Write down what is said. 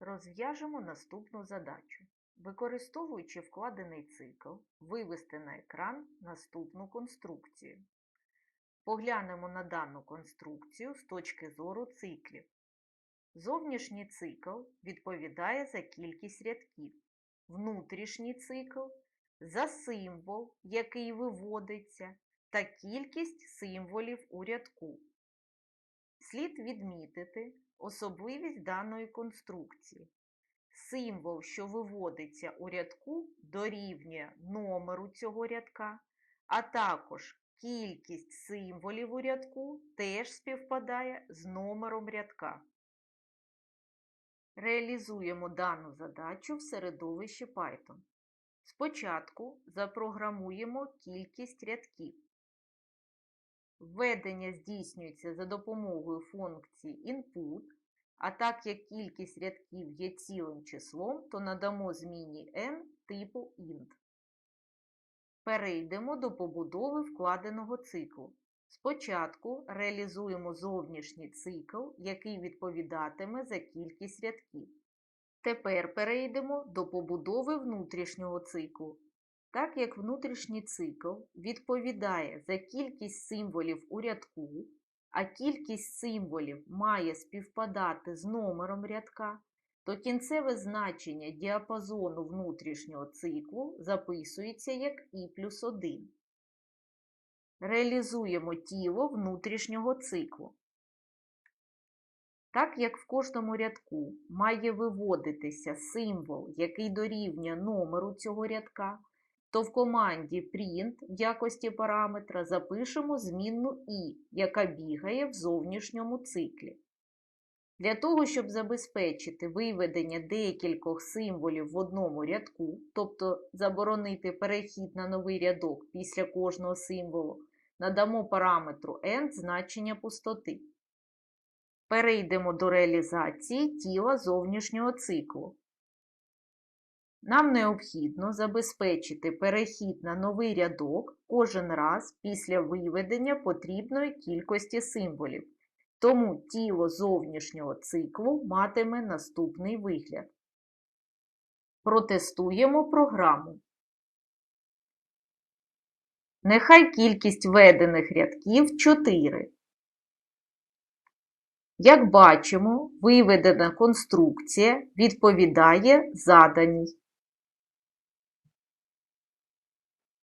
Розв'яжемо наступну задачу. Використовуючи вкладений цикл, вивести на екран наступну конструкцію. Поглянемо на дану конструкцію з точки зору циклів. Зовнішній цикл відповідає за кількість рядків, внутрішній цикл за символ, який виводиться, та кількість символів у рядку. Слід відмітити особливість даної конструкції. Символ, що виводиться у рядку, дорівнює номеру цього рядка, а також кількість символів у рядку теж співпадає з номером рядка. Реалізуємо дану задачу в середовищі Python. Спочатку запрограмуємо кількість рядків. Введення здійснюється за допомогою функції input, а так як кількість рядків є цілим числом, то надамо зміні n типу int. Перейдемо до побудови вкладеного циклу. Спочатку реалізуємо зовнішній цикл, який відповідатиме за кількість рядків. Тепер перейдемо до побудови внутрішнього циклу. Так як внутрішній цикл відповідає за кількість символів у рядку, а кількість символів має співпадати з номером рядка, то кінцеве значення діапазону внутрішнього циклу записується як і плюс 1. Реалізуємо тіло внутрішнього циклу. Так як в кожному рядку має виводитися символ, який дорівнює номеру цього рядка, то в команді print в якості параметра запишемо змінну і, яка бігає в зовнішньому циклі. Для того, щоб забезпечити виведення декількох символів в одному рядку, тобто заборонити перехід на новий рядок після кожного символу, надамо параметру n значення пустоти. Перейдемо до реалізації тіла зовнішнього циклу. Нам необхідно забезпечити перехід на новий рядок кожен раз після виведення потрібної кількості символів. Тому тіло зовнішнього циклу матиме наступний вигляд. Протестуємо програму. Нехай кількість введених рядків 4. Як бачимо, виведена конструкція відповідає заданій.